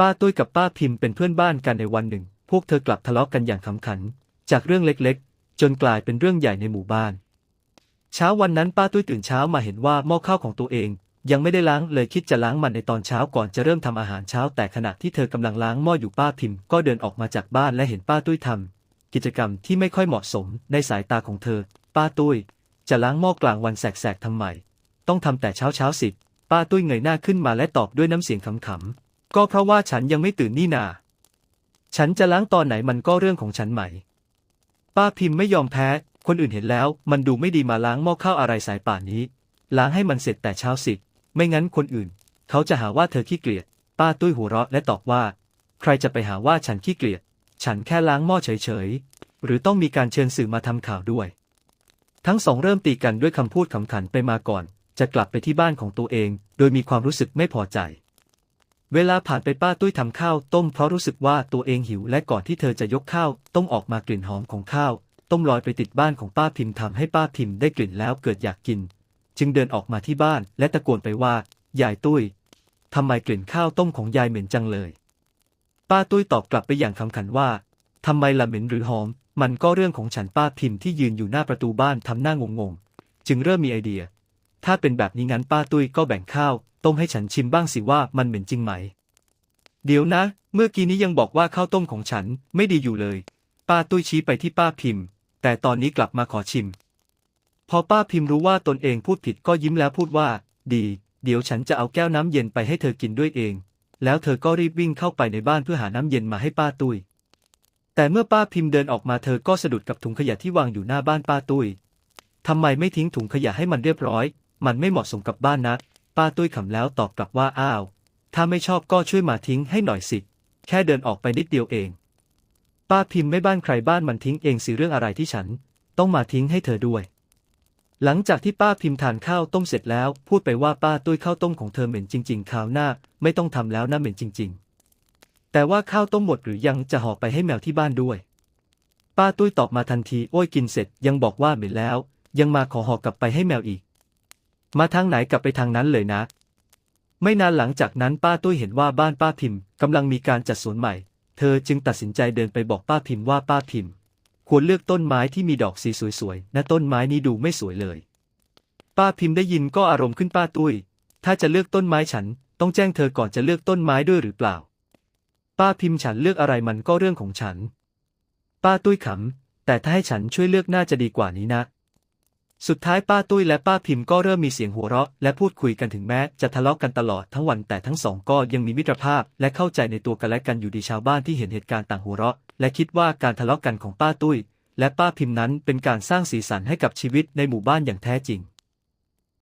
ป้าตุ้ยกับป้าพิมพ์เป็นเพื่อนบ้านกันในวันหนึ่ง พวกเธอกลับทะเลาะกันอย่างขำขัน จากเรื่องเล็กๆ จนกลายเป็นเรื่องใหญ่ในหมู่บ้าน เช้าวันนั้นป้าตุ้ยตื่นเช้ามาเห็นว่าหม้อข้าวของตัวเอง ยังไม่ได้ล้างเลยคิดจะล้างมันในตอนเช้าก่อนจะเริ่มทำอาหารเช้า แต่ขณะที่เธอกำลังล้างหม้ออยู่ป้าพิมพ์ก็เดินออกมาจากบ้านและเห็นป้าตุ้ยทำกิจกรรมที่ไม่ค่อยเหมาะสมในสายตาของเธอ ป้าตุ้ย จะล้างหม้อกลางวันแสกๆทำไมต้องทำแต่เช้าเช้าๆสิป้าตุ้ยเงยหน้าขึ้นมาและตอบด้วยน้ำเสียงขำๆ ก็เพราะว่าฉันยังไม่ตื่นนี่นา ฉันจะล้างตอนไหนมันก็เรื่องของฉันไหม ป้าพิมพ์ไม่ยอมแพ้ คนอื่นเห็นแล้ว มันดูไม่ดีมาล้างหม้อข้าวอะไรสายป่านนี้ ล้างให้มันเสร็จแต่เช้าสิ ไม่งั้นคนอื่น เขาจะหาว่าเธอขี้เกียจ ป้าตุ้ยหัวเราะและตอบว่า ใครจะไปหาว่าฉันขี้เกียจ ฉันแค่ล้างหม้อเฉยๆ หรือต้องมีการเชิญสื่อมาทำข่าวด้วย ทั้งสองเริ่มตีกันด้วยคำพูดขำขันไปมาก่อน จะกลับไปที่บ้านของตัวเอง โดยมีความรู้สึกไม่พอใจ เวลาผ่านไปป้าตุ้ยทำข้าวต้มเพราะรู้สึกว่าตัวเองหิวและก่อนที่เธอจะยกข้าวต้มออกมากลิ่นหอมของข้าวต้มลอยไปติดบ้านของป้าพิมพ์ทำให้ป้าพิมพ์ได้กลิ่นแล้วเกิดอยากกิน จึงเดินออกมาที่บ้านและตะโกนไปว่า ยายตุ้ยทำไมกลิ่นข้าวต้มของยายเหม็นจังเลย ป้าตุ้ยตอบกลับไปอย่างคำขันว่าทำไมละเหม็นหรือหอม มันก็เรื่องของฉันป้าพิมพ์ที่ยืนอยู่หน้าประตูบ้านทำหน้างงๆจึงเริ่มมีไอเดีย ถ้าเป็นแบบนี้งั้นป้าตุ้ยก็แบ่งข้าว ต้มให้ฉันชิมบ้างสิว่ามันเหม็นจริงไหม เดี๋ยวนะ เมื่อกี้นี้ยังบอกว่าข้าวต้มของฉันไม่ดีอยู่เลย ป้าตุ้ยชี้ไปที่ป้าพิมพ์ แต่ตอนนี้กลับมาขอชิม พอป้าพิมพ์รู้ว่าตนเองพูดผิดก็ยิ้มแล้วพูดว่า ดี เดี๋ยวฉันจะเอาแก้วน้ำเย็นไปให้เธอกินด้วยเอง แล้วเธอก็รีบวิ่งเข้าไปในบ้านเพื่อหาน้ำเย็นมาให้ป้าตุ้ย แต่เมื่อป้าพิมพ์เดินออกมาเธอก็สะดุดกับถุงขยะที่วางอยู่หน้าบ้านป้าตุ้ยทำไมไม่ทิ้งถุงขยะให้มันเรียบร้อย มันไม่เหมาะสมกับบ้านนะ ป้าตุ้ยขำแล้วตอบกลับว่าอ้าว ถ้าไม่ชอบก็ช่วยมาทิ้งให้หน่อยสิ แค่เดินออกไปนิดเดียวเอง ป้าพิมพ์ไม่บ้านใครบ้านมันทิ้งเองสิเรื่องอะไรที่ฉัน ต้องมาทิ้งให้เธอด้วย หลังจากที่ป้าพิมพ์ทานข้าวต้มเสร็จแล้ว พูดไปว่าป้าตุ้ยข้าวต้มของเธอเหม็นจริงๆคราวหน้า ไม่ต้องทำแล้วนะเหม็นจริง ๆ แต่ว่าข้าวต้มหมดหรือยังจะห่อไปให้แมวที่บ้านด้วยป้าตุ้ยตอบมาทันที โอ้ยกินเสร็จยังบอกว่าเหม็นแล้ว ยังมาขอห่อกลับไปให้แมวอีก มาทางไหนกลับไปทางนั้นเลยนะ ไม่นานหลังจากนั้นป้าตุ้ยเห็นว่าบ้านป้าพิมพ์กำลังมีการจัดสวนใหม่ เธอจึงตัดสินใจเดินไปบอกป้าพิมพ์ว่าป้าพิมพ์ ควรเลือกต้นไม้ที่มีดอกสีสวยๆนะต้นไม้นี้ดูไม่สวยเลย ป้าพิมพ์ได้ยินก็อารมณ์ขึ้นป้าตุ้ย ถ้าจะเลือกต้นไม้ฉัน ต้องแจ้งเธอก่อนจะเลือกต้นไม้ด้วยหรือเปล่า ป้าพิมพ์ฉันเลือกอะไรมันก็เรื่องของฉัน ป้าตุ้ยขำแต่ถ้าให้ฉันช่วยเลือกน่าจะดีกว่านี้นะ สุดท้ายป้าตุ้ยและป้าพิมพ์ก็เริ่มมีเสียงหัวเราะ และพูดคุยกันถึงแม้จะทะเลาะกันตลอดทั้งวันแต่ทั้งสองก็ยังมีมิตรภาพ และเข้าใจในตัวกันและกันอยู่ดีชาวบ้านที่เห็นเหตุการณ์ต่างหัวเราะ และคิดว่าการทะเลาะกันของป้าตุ้ย และป้าพิมพ์นั้นเป็นการสร้างสีสันให้กับชีวิตในหมู่บ้านอย่างแท้จริง